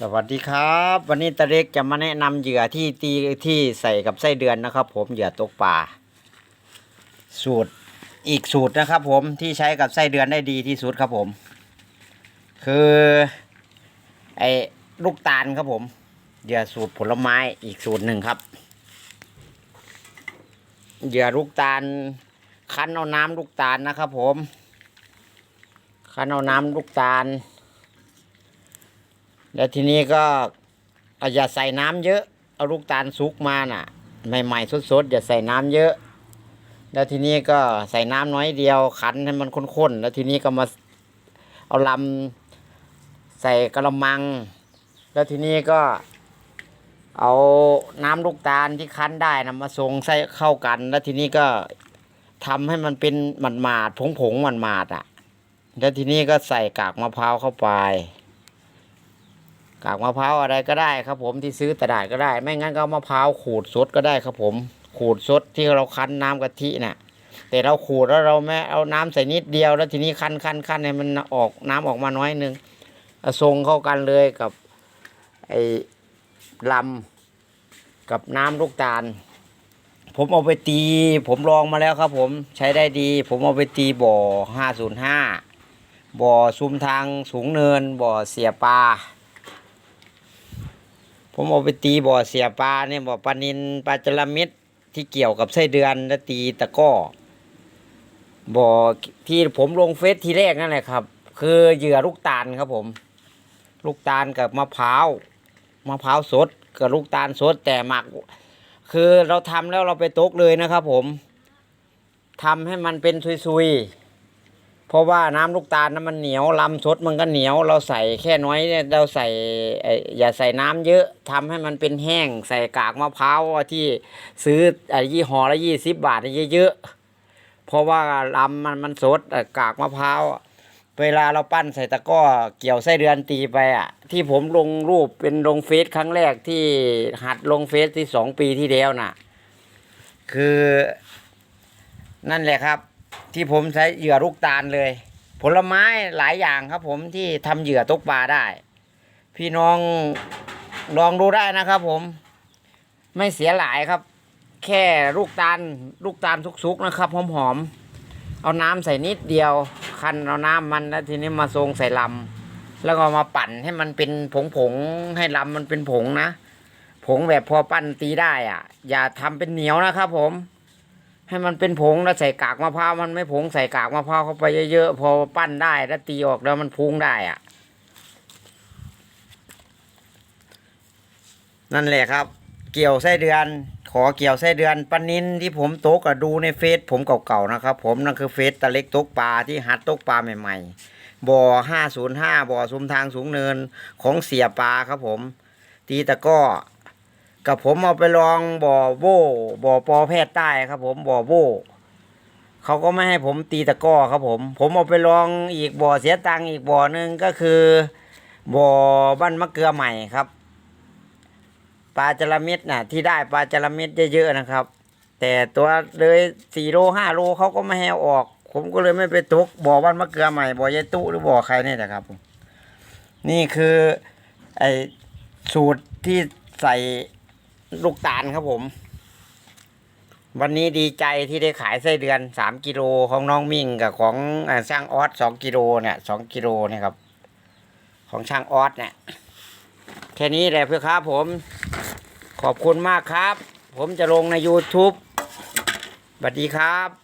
สวัสดีครับ วันนี้ตาเล็กจะมาแนะนำเหยื่อที่ตีที่ใส่กับไส้เดือนนะครับ ผมเหยื่อตกปลาสูตรอีกสูตรนะครับ ผมที่ใช้กับไส้เดือนได้ดีที่สุดครับผม คือไอ้ลูกตาลครับผมเหยื่อสูตรผลไม้อีกสูตรหนึ่งครับเหยื่อลูกตาลคั้นเอาน้ำลูกตาลนะครับ ผมคั้นเอาน้ำลูกตาล แล้วทีนี้ก็อย่าใส่น้ำเยอะ เอาลูกตาลสุกมาน่ะ ใหม่ๆสดๆอย่าใส่น้ำเยอะ แล้วทีนี้ก็ใส่น้ำน้อยเดียวขันให้มันข้นๆแล้วทีนี้ก็มาเอาลำใส่กระมัง แล้วทีนี้ก็เอาน้ำลูกตาลที่คั้นได้นะมาทรงใส่เข้ากัน แล้วทีนี้ก็ทำให้มันเป็นหมันหมาดๆผงๆมันหมาดๆอะ แล้วทีนี้ก็ใส่กากมะพร้าวเข้าไป กากมะพร้าวอะไรก็ได้ครับ ผมที่ซื้อตลาดก็ได้ ไม่งั้นก็มะพร้าวขูดสดก็ได้ครับ ผมขูดสดที่เราคั้นน้ำกะทิน่ะ แต่เราขูดแล้วเราไม่เอาน้ำใส่นิดเดียว แล้วทีนี้คั้นคั้นคั้นให้มันออกน้ำออกมาน้อยนึงทรงเข้ากันเลยกับไอ้ลำกับน้ำลูกตาล ผมเอาไปตี ผมลองมาแล้วครับ ผมใช้ได้ดี ผมเอาไปตีบ่อห้าศูนย์ห้าบ่อซุมทางสูงเนินบ่อเสียปลา ผมเอาไปตีบ่อเสียปลาเนี่ยบ่อปลานินปลาจระเม็ดที่เกี่ยวกับไส้เดือนแล้วตีตะก้อบ่อที่ผมลงเฟซทีแรกนั่นแหละครับ คือเหยื่อลูกตาลครับผม ลูกตาลกับมะพร้าวมะพร้าวสดกับลูกตาลสดแต่หมัก คือเราทำแล้วเราไปตกเลยนะครับผมทำให้มันเป็นซุยๆ ราะว่าน้ำลูกตาลนั้นมันเหนียวลำสดมันก็เหนียวเราใส่แค่น้อยเนี่ยเราใส่อย่าใส่น้ำเยอะทำให้มันเป็นแห้ง ใส่กากมะพร้าวที่ซื้อยี่ห้อละยี่สิบบาทเยอะๆเพราะว่าลำมันมันสดกากมะพร้าวเวลาเราปั้นใส่ตะก้อเกี่ยวไส้เดือนตีไปอะ ที่ผมลงรูปเป็นลงเฟซครั้งแรกที่หัดลงเฟซที่สองปีที่แล้วน่ะ คือนั่นแหละครับ ที่ผมใช้เหยื่อลูกตาลเลย ผลไม้หลายอย่างครับ ผมที่ทำเหยื่อตกปลาได้ พี่น้องลองดูได้นะครับ ผม ไม่เสียหลายครับ แค่ลูกตาลลูกตาลสุกๆนะครับหอมๆเอาน้ำใส่นิดเดียว คันเอาน้ำมันแล้วทีนี้มาทรงใส่ลำแล้วก็มาปั่นให้มันเป็นผงๆให้ลำมันเป็นผงนะผงแบบพอปั้นตีได้อะ อย่าทำเป็นเหนียวนะครับ ผม ให้มันเป็นผงแล้วใส่กากมะพร้าวมันไม่ผงใส่กากมะพร้าวเข้าไปเยอะๆพอปั้นได้แล้วตีออกแล้วมันพุงได้อะนั่นแหละครับ เกี่ยวไส้เดือน ขอเกี่ยวไส้เดือนปนินที่ผมตกอะดูในเฟซผมเก่าๆนะครับ ผมนั่นคือเฟซตะเล็กตกปลาที่หัดตกปลาใหม่ๆบ่อห้าศูนย์ห้าบ่อซุมทางสูงเนินของเสียปลาครับผม ตีตะก้อ กับผมเอาไปลองบ่อโบ้บ่อปอแพทย์ใต้ครับ ผมบ่อโบ้เขาก็ไม่ให้ผมตีตะก้อครับผม ผมเอาไปลองอีกบ่อเสียตังค์อีกบ่อหนึ่งก็คือบ่อบ้านมะเกลือใหม่ครับปลาจระเม็ดน่ะ ที่ได้ปลาจระเม็ดเยอะๆนะครับ แต่ตัวเลยสี่โลห้าโลเขาก็ไม่ให้ออก ผมก็เลยไม่ไปตกบ่อบ้านมะเกลือใหม่บ่อยายตู้หรือบ่อใครเนี่ยนะครับ นี่คือไอสูตรที่ใส่ ลูกตาลครับผม วันนี้ดีใจที่ได้ขายไส้เดือนสามกิโลของน้องมิ่งกับของช่างออสสองกิโลเนี่ยสองกิโลเนี่ยครับ ของช่างออสเนี่ยแค่นี้แหละเพื่อครับผม ขอบคุณมากครับ ผมจะลงใน YouTube สวัสดีครับ